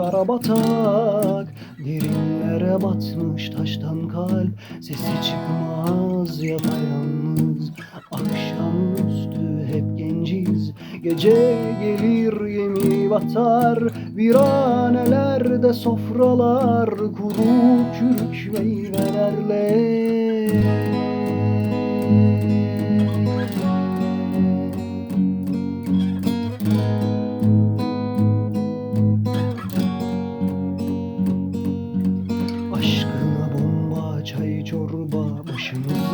Derinlere batak Derinlere batmış taştan kalp. Sesi çıkmaz yapayalnız Akşamüstü hep genciz. Gece gelir gemi batar Viranelerde sofralar Kuru çürük meyvelerle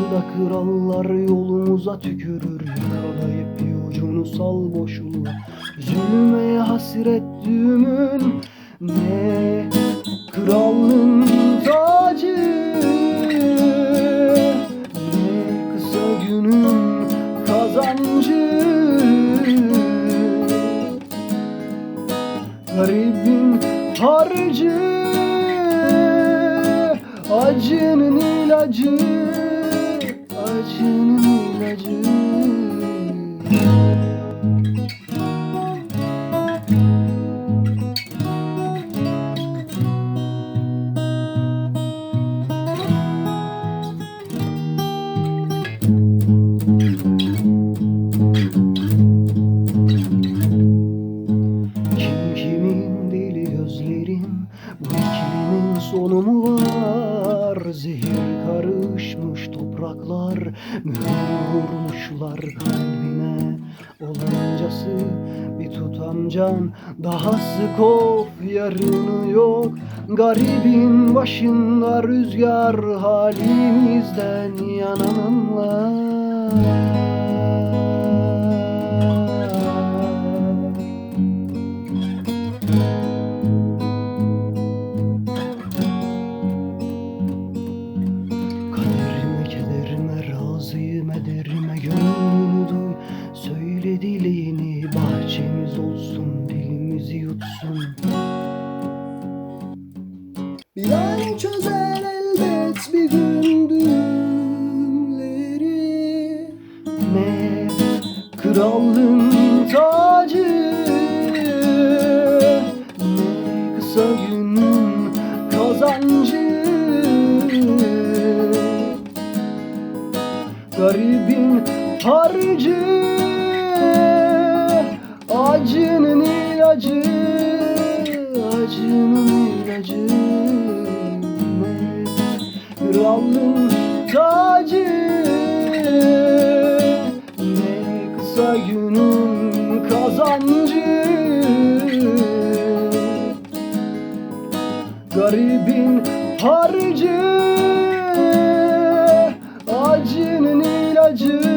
Başımızda krallar yolumuza tükürür. Yakalayıp bir ucunu sal boşluğa Zulme hasret düğümün Ne krallığın tacı? Ne kısa günün kazancı? Garibin harcı Acının ilacı var Zehir karışmış topraklar Mühür vurmuşlar kalbine. Olancası bir tutam can Dahası kov yarını yok. Garibin başında rüzgar Halimizden yanananlar Bir ay çözer elbet bir gün düğümleri. Ne krallığın tacı Ne kısa günün kazancı. Garibin harcı Acının ilacı Acının ilacı krallığın tacı. Ne kısa günün kazancı. Garibin harcı Acının ilacı